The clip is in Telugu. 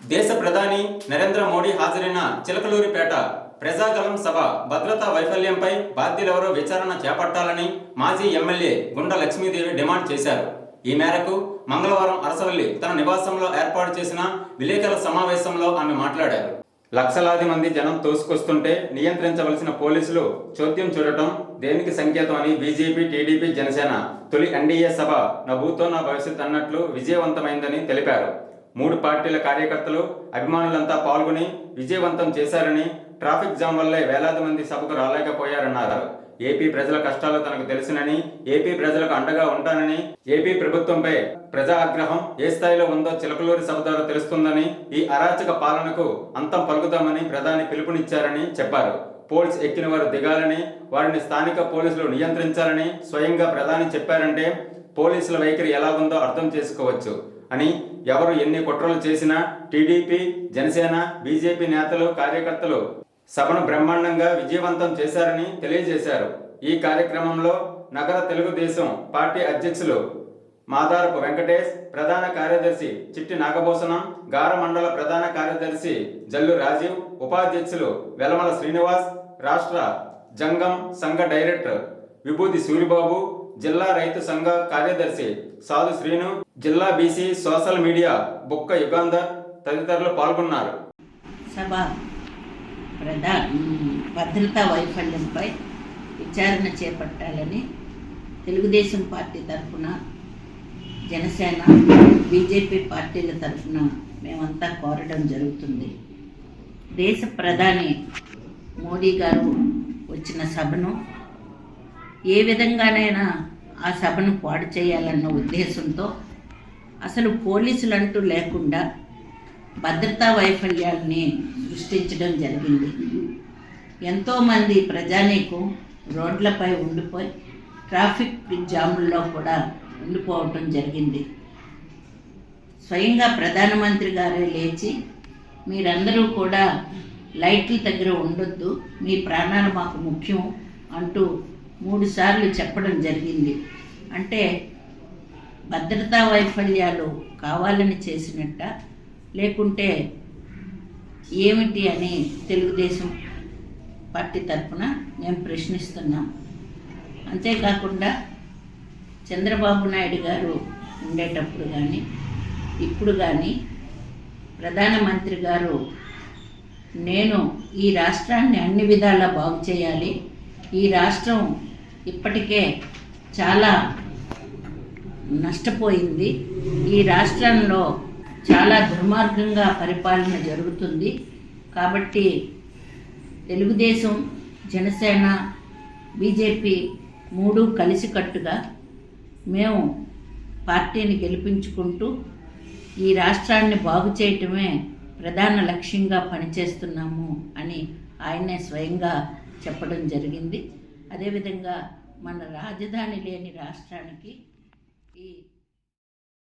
దేశ ప్రధాని నరేంద్ర మోడీ హాజరైన చిలకలూరిపేట ప్రజాగలం సభ భద్రతా వైఫల్యంపై బాధ్యులెవరో విచారణ చేపట్టాలని మాజీ ఎమ్మెల్యే గుండ లక్ష్మీదేవి డిమాండ్ చేశారు. ఈ మేరకు మంగళవారం అరసవల్లి తన నివాసంలో ఏర్పాటు చేసిన విలేకరుల సమావేశంలో ఆమె మాట్లాడారు. లక్షలాది మంది జనం తోసుకొస్తుంటే నియంత్రించవలసిన పోలీసులు చోద్యం చూడటం దేనికి సంకేతం అని బీజేపీ టీడీపీ జనసేన తొలి ఎన్డీఏ సభ నా భూతో నా భవిష్యత్ అన్నట్లు విజయవంతమైందని తెలిపారు. మూడు పార్టీల కార్యకర్తలు అభిమానులంతా పాల్గొని విజయవంతం చేశారని ట్రాఫిక్ జామ్ వల్లే వేలాది మంది సభకు రాలేకపోయారన్నారు. ఏపీ ప్రజల కష్టాలు తనకు తెలుసునని ఏపీ ప్రజలకు అండగా ఉంటానని ఏపీ ప్రభుత్వంపై ప్రజా ఆగ్రహం ఏ స్థాయిలో ఉందో చిలకలూరి సభ ద్వారా తెలుస్తుందని ఈ అరాచక పాలనకు అంతం పలుకుతామని ప్రధాని పిలుపునిచ్చారని చెప్పారు. పోల్స్ ఎక్కిన వారు దిగాలని వారిని స్థానిక పోలీసులు నియంత్రించాలని స్వయంగా ప్రధాని చెప్పారంటే పోలీసుల వైఖరి ఎలా ఉందో అర్థం చేసుకోవచ్చు. అని ఎవరు ఎన్ని కుట్రలు చేసినా టీడీపీ జనసేన బీజేపీ నేతలు కార్యకర్తలు సభను బ్రహ్మాండంగా విజయవంతం చేశారని తెలియజేశారు. ఈ కార్యక్రమంలో నగర తెలుగుదేశం పార్టీ అధ్యక్షులు మాదారపు వెంకటేష్ ప్రధాన కార్యదర్శి చిట్టి నాగభూషణం గార మండల ప్రధాన కార్యదర్శి జల్లు రాజీవ్ ఉపాధ్యక్షులు వెలమల శ్రీనివాస్ రాష్ట్ర జంగం సంఘ డైరెక్టర్ విభూతి సూరిబాబు జిల్లా రైతు సంఘ కార్యదర్శి సాధు శ్రీను జిల్లా బీసీ సోషల్ మీడియా బుక్క యుగాంధర్ తదితరులు పాల్గొన్నారు. సభ ప్రధాన భద్రతా వైఫల్యంపై విచారణ చేపట్టాలని తెలుగుదేశం పార్టీ తరఫున జనసేన బీజేపీ పార్టీల తరఫున మేమంతా కోరడం జరుగుతుంది. దేశ ప్రధాని మోడీ గారు వచ్చిన సభను ఏ విధంగానైనా ఆ సభను పాడు చేయాలన్న ఉద్దేశంతో అసలు పోలీసులు అంటూ లేకుండా భద్రతా వైఫల్యాల్ని సృష్టించడం జరిగింది. ఎంతోమంది ప్రజానీకం రోడ్లపై ఉండిపోయి ట్రాఫిక్ జాముల్లో కూడా ఉండిపోవటం జరిగింది. స్వయంగా ప్రధానమంత్రి గారే లేచి మీరందరూ కూడా లైట్ల దగ్గర ఉండొద్దు మీ ప్రాణాలు మాకు ముఖ్యం అంటూ మూడుసార్లు చెప్పడం జరిగింది. అంటే భద్రతా వైఫల్యాలు కావాలని చేసినట్ట లేకుంటే ఏమిటి అని తెలుగుదేశం పార్టీ తరఫున మేము ప్రశ్నిస్తున్నాం. అంతేకాకుండా చంద్రబాబు నాయుడు గారు ఉండేటప్పుడు కానీ ఇప్పుడు కానీ ప్రధానమంత్రి గారు నేను ఈ రాష్ట్రాన్ని అన్ని విధాలా బాగు చేయాలి ఈ రాష్ట్రం ఇప్పటికే చాలా నష్టపోయింది. ఈ రాష్ట్రంలో చాలా దుర్మార్గంగా పరిపాలన జరుగుతుంది. కాబట్టి తెలుగుదేశం జనసేన బీజేపీ మూడు కలిసికట్టుగా మేము పార్టీని గెలిపించుకుంటూ ఈ రాష్ట్రాన్ని బాగు చేయటమే ప్రధాన లక్ష్యంగా పనిచేస్తున్నాము అని ఆయనే స్వయంగా చెప్పడం జరిగింది. అదేవిధంగా మన రాజధాని లేని రాష్ట్రానికి ఈ